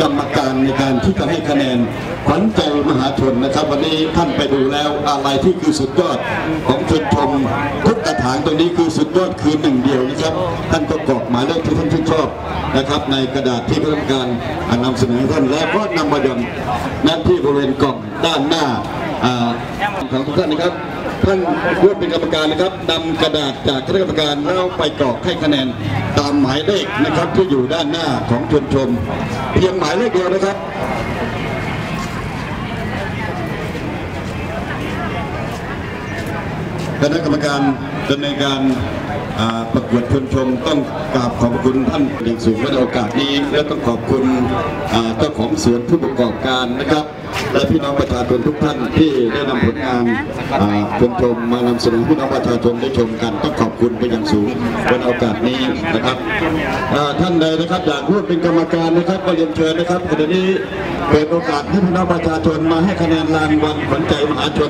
กรรมการในการที่จะให้คะแนนขวัญใจมหาชนนะครับ วันนี้ท่านไปดูแล้วอะไรที่คือสุดยอดของชนชมทุกกระถางตรงนี้คือสุดยอดคือหนึ่งเดียวนะครับ ท่านก็กรอกหมายเลขที่ท่านชื่นชอบนะครับ ในกระดาษที่คณะกรรมการนำเสนอท่านแล้วก็นำมาหย่นที่บริเวณกล่องด้านหน้าอ่าของทุกท่านนะครับ ท่านร่วมเป็นกรรมการนะครับนำกระดาษจากคณะกรรมการแล้วไปกรอกให้คะแนนตามหมายเลขนะครับที่อยู่ด้านหน้าของชนชม เพียงหมายเลขเดียวนะครับคณะกรรมการดำเนินการประกวดชนชมต้องกราบขอบคุณท่านอย่างสูงในโอกาสนี้ และต้องขอบคุณเจ้าของสวนผู้ประกอบการนะครับ และพี่น้องประชาชนทุกท่านที่ได้นำผลงานคุณชนชมมานำเสนอให้พี่น้องประชาชนได้ชมกันต้องขอบคุณเป็นอย่างสูงในโอกาสนี้นะครับท่านใดนะครับอยากร่วมเป็นกรรมการนะครับก็เรียนเชิญนะครับขณะนี้เปิดโอกาสให้พี่น้องประชาชนมาให้คะแนนรางวัลขวัญใจมหาชน